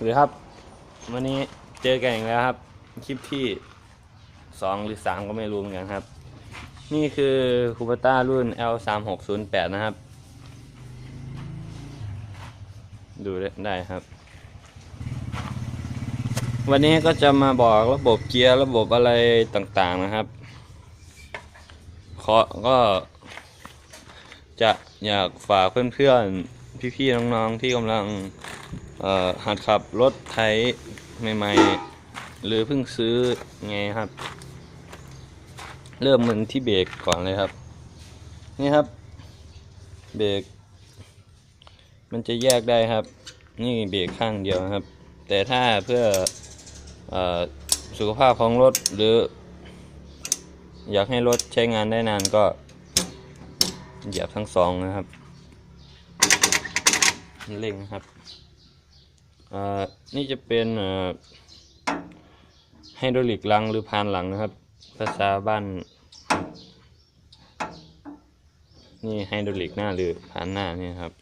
หรือครับวันนี้เจอกันอีกแล้วครับ คลิปที่สองหรือสามก็ไม่รู้เหมือนกันครับ นี่คือคูปต้ารุ่น L 3 6 0 8นะครับ ดูได้ครับ วันนี้ก็จะมาบอกระบบเกียร์ระบบอะไรต่างๆนะครับขอก็จะอยากฝากเพื่อนๆพี่ๆน้องๆที่กำลัง หัดขับรถไถใหม่ๆ หรือเพิ่งซื้อไงครับ เริ่มมันที่เบรกก่อนเลยครับ นี่ครับ เบรกมันจะแยกได้ครับ นี่เบรกข้างเดียวครับ แต่ถ้าเพื่ออสุขภาพของรถหรือ อยากให้รถใช้งานได้นานก็ เหยียบทั้งสองนะครับเร่งครับ นี่จะเป็นไฮดรอลิกลังหรือพานหลังนะครับ ภาษาบ้าน นี่ไฮดรอลิกหน้าหรือพานหน้านี่ครับ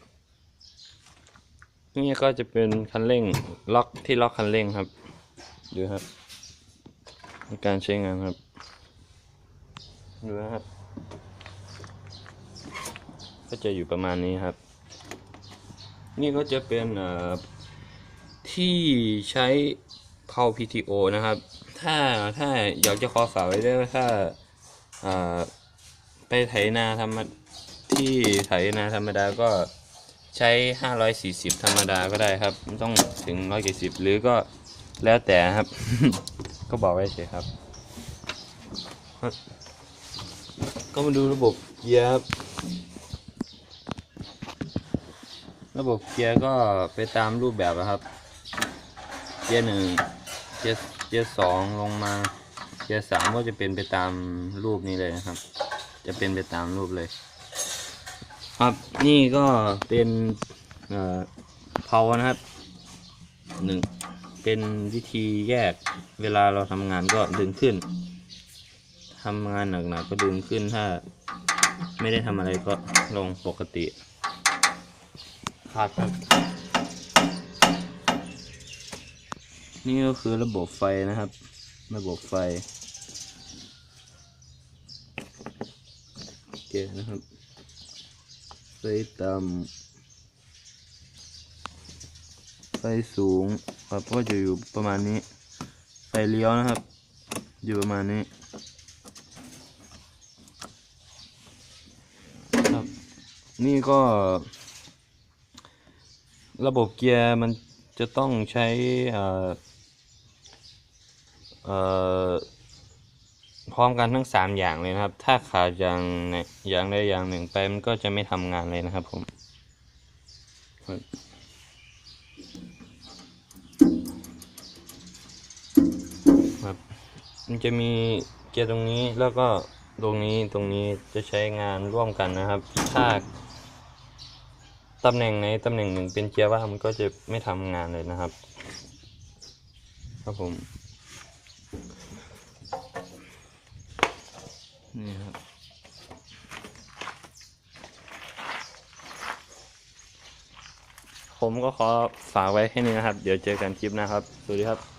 นี่ก็จะเป็นคันเร่งล็อกที่ล็อกคันเร่งครับดูครับในการใช้งานครับดูนะครับ ก็จะอยู่ประมาณนี้ครับ นี่ก็จะเป็นเอ่อ ที่ใช้เผา PTO นะครับ ถ้าถ้าอยากจะขอฝากไว้ด้วยถ้าอ่าไปไถนาธรรมที่ไถนาธรรมดาก็ใช้ 540 ธรรมดาก็ได้ครับ ไม่ต้องถึง 170 หรือก็แล้วแต่ครับ ก็บอกไว้เฉยครับ ก็มาดูระบบเกียร์ครับ ระบบเกียร์ก็ไปตามรูปแบบนะครับ เกียร์หนึ่งเกียร์เกียร์สองลงมา เกียร์สามก็จะเป็นไปตามรูปนี้เลยนะครับ จะเป็นไปตามรูปเลย ครับนี่ก็เป็นเอ่อเพานะครับหนึ่งเป็นวิธีแยกเวลาเราทำงานก็ดึงขึ้นทำงานหนักๆก็ดึงขึ้นถ้า ไม่ได้ทำอะไรก็ลงปกติครับครับ นี่ก็คือระบบไฟนะครับ ระบบไฟโอเคนะครับไฟต่ำไฟสูงครับก็จะอยู่ประมาณนี้ ไฟเลี้ยวนะครับ อยู่ประมาณนี้ครับ นี่ก็ ระบบเกียร์มันจะต้องใช้อ่อเอ่อ พร้อมกันทั้งสามอย่างเลยนะครับ ถ้าขาดอย่างอย่างใดอย่างหนึ่งไปมันก็จะไม่ทำงานเลยนะครับผมครับครับมันจะมีเกียร์ตรงนี้แล้วก็ตรงนี้ตรงนี้จะใช้งานร่วมกันนะครับ ถ้าตำแหน่งไหนตำแหน่งหนึ่งเป็นเกียร์ว่างมันก็จะไม่ทำงานเลยนะครับ ครับผม นี่ครับผมก็ขอฝากไว้แค่นี้นะครับ เดี๋ยวเจอกันคลิปนะครับ สวัสดีครับ